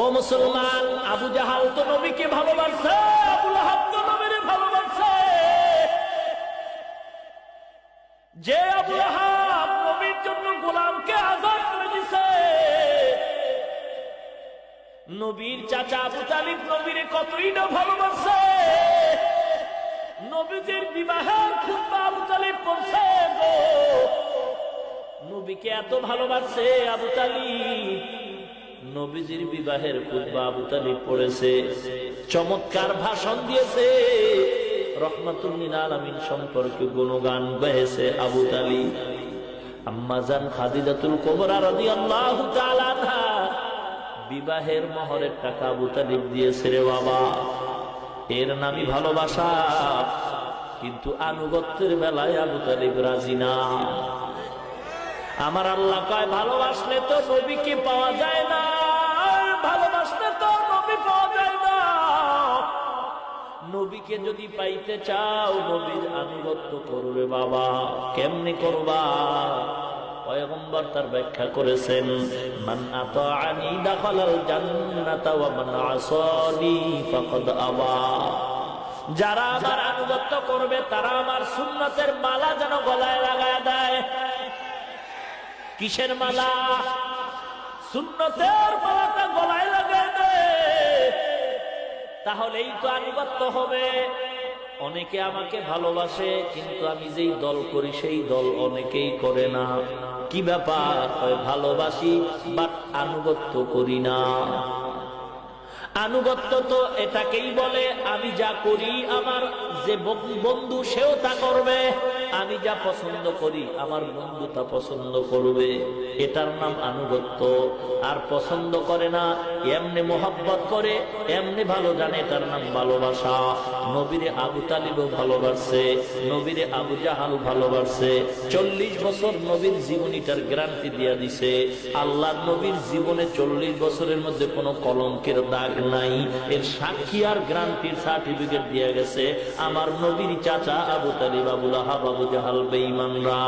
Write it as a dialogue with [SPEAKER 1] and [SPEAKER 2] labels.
[SPEAKER 1] ও মুসলমান, আবু জাহাল তো নবীকে ভালোবাসে, আবু লাহাব তো নবীরে ভালোবাসে। যে আবু লাহাব নবীর জন্য গোলামকে আজাদ করে দিছে, নবীর চাচা আবু তালিব নবীরে কতই না ভালোবাসে। নবীজির বিবাহের খুব আবু তালিব গো, নবীকে এত ভালোবাসে আবু তালিব নবীজির বিবাহের পূর্ব আবু তালিব পড়েছে। চমৎকার ভাষণ দিয়েছে। রহমাতুল্লিল আলমিন সম্পর্কে গুণগান গেছে আবু বিবাহের মহরের টাকা আবু তালিব দিয়েছে রে বাবা। এর নামই ভালোবাসা। কিন্তু আনুগত্যের বেলায় আবু তালিব রাজি না। আমার আল্লাহ কয়, ভালোবাসলে তো নবীকে পাওয়া যায় নবীকে যদি পাইতে চাও, নবীর আনুগত্য করবে বাবা। কেমনে করবা? তার ব্যাখ্যা করেছেন যারা আমার আনুগত্য করবে, তারা আমার সুন্নতের মালা যেন গলায় লাগায় দেয়। কিসের মালা? সুন্নতের মালাটা গলায় তাহলেই তো আনুগত্য হবে। অনেকে আমাকে ভালোবাসে, কিন্তু আমি যেই দল করি, সেই দল অনেকেই করে না। কি ব্যাপার? ভালোবাসি, বাট আনুগত্য করি না। আনুগত্য তো এটাকেই বলে, আমি যা করি আমার যে বন্ধু সেও তা করবে। আমি যা পছন্দ করি, আমার বন্ধু তা পছন্দ করবে। এটার নাম আনুগত্য। আর পছন্দ করে না, এমনি মোহাব্বত করে, এমনি ভালো জানে, এটার নাম ভালোবাসা। নবীরে আবু তালিবও ভালোবাসছে নবীরে আবু জাহাল ভালোবাসছে চল্লিশ বছর নবীর জীবনীটার গ্যারান্টি দিয়া দিছে। আল্লাহ নবীর জীবনে চল্লিশ বছরের মধ্যে কোনো কলঙ্কের দাগ নাই। এর সাক্ষী আর গ্রান্টির সার্টিফিকেট দিয়ে গেছে। আমার নবীর চাচা আবু তালিব, আবুল আহাব, আবু জাহাল বেঈমানরা